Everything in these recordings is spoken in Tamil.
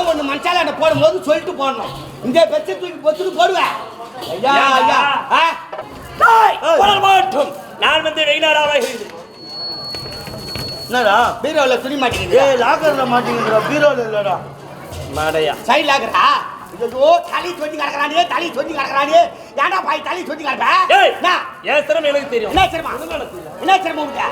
எதனா ஒண்ணு மனசால போடும்போது சொல்லிட்டு போடணும். இந்த பெச்சை தூக்கி பொத்துட்டு போடுவேன். ஐயா ஐயா ஆ? மாட்டும் நான் வந்து இருக்கிறேன் என்னடா? பீரோல துணி மாட்டேங்குது ஏய் லாக்கர்ல மாட்டீங்கடா பீரோல இல்லடா. மாடையா. சைடுல ஆகுறா ஐயோ தலி சொல்லி கிடக்குறானே தலி சொல்லி கிடக்குறானே. ஏன்டா பாய் தலி சொல்லி கிடப்ப? என்ன? என் திறமை எனக்கு தெரியும். என்ன சிரமம்? என்ன சிரமம் உனக்கு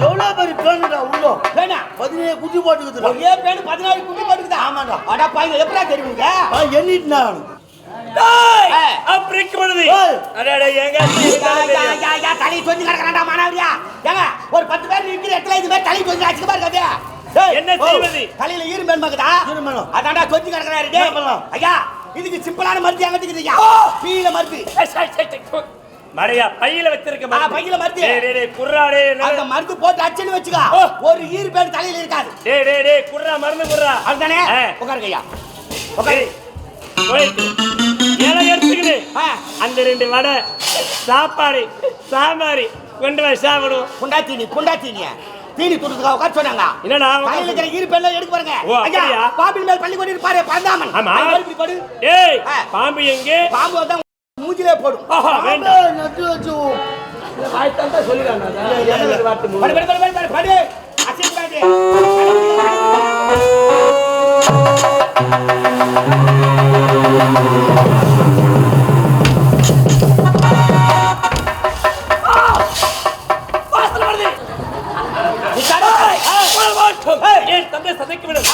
எவ்வளவு பெரிய பேனுடா உள்ள வேணா பதினேழு குட்டி போட்டுக்குதுடா. ஒரே பேரு பதினாறு குட்டி போட்டுக்குதா? ஆமாடா. அடா பாய் எப்படா தெரியுங்க எண்ணிட்டுனா ஒரு பத்து பேர் நிக்கிற இடத்துல இது மாதிரி தலி சொல்லி அடிச்சுக்க பாருங்க டேய், என்ன? தலையில ஈரம் மேன்பாக்குதா ஈரமேனம். அதான்டா சொல்லி கிடக்குறாரு? ஐயா இதுக்கு சிம்பிளான மருந்து எங்க இருக்குது பீல மருந்து. மடையா பையில வச்சிருக்க. பையில மருந்து. டேய் டேய் குர்ராடே அந்த மருந்து போட்டு அச்சன்னு வச்சுக்கா. ஒரு ஈர் பேர் தலையில இருக்காது. டேய் டேய் டேய் குர்ரா மருந்து குர்ரா அதுதானே ஆ. உட்காருங்க ஐயா. இலை எடுத்துக்கிட்டு ஆ. அந்த ரெண்டு வடை சாப்பாடு சாம்பார். கொண்டு போய் சாப்பிடுவோம் புண்டா தீனி புண்டா தீனிய தீனி துடுறதுக்காக உட்கார சொன்னாங்க. என்னடா தலையில இருக்கிற ஈர் பேர்ல எடுக்க பாருங்க. ஐயா? பாம்பின் மேல் பள்ளி கொண்டு இருப்பாரு பரந்தாமன். ஆமா. இப்படி படு. டேய். பாம்பு எங்கே? பாம்பு தான் மூஞ்சிலே போடும். ஆஹா, வேண்டாம். நட்டு வச்சு. படு படு படு படு படு படு. அசிங்க பாரு. வாசனை வருது. தந்தை சதைக்கு விடும்